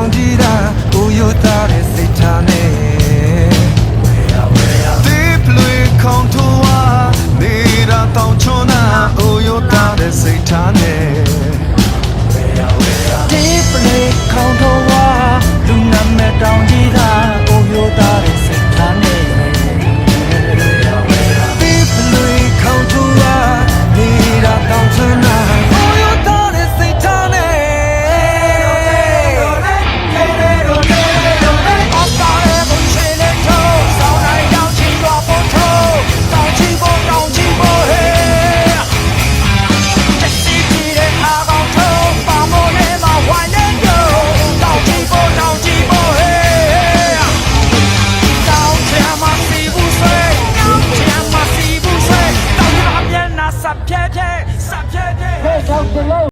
ဆောင်ကြည့်တာကိုယိုသားတဲ့ စပ်ဖြဲဖြဲစပ်ဖြဲဖြဲဟဲ့ကြောက်တလုံး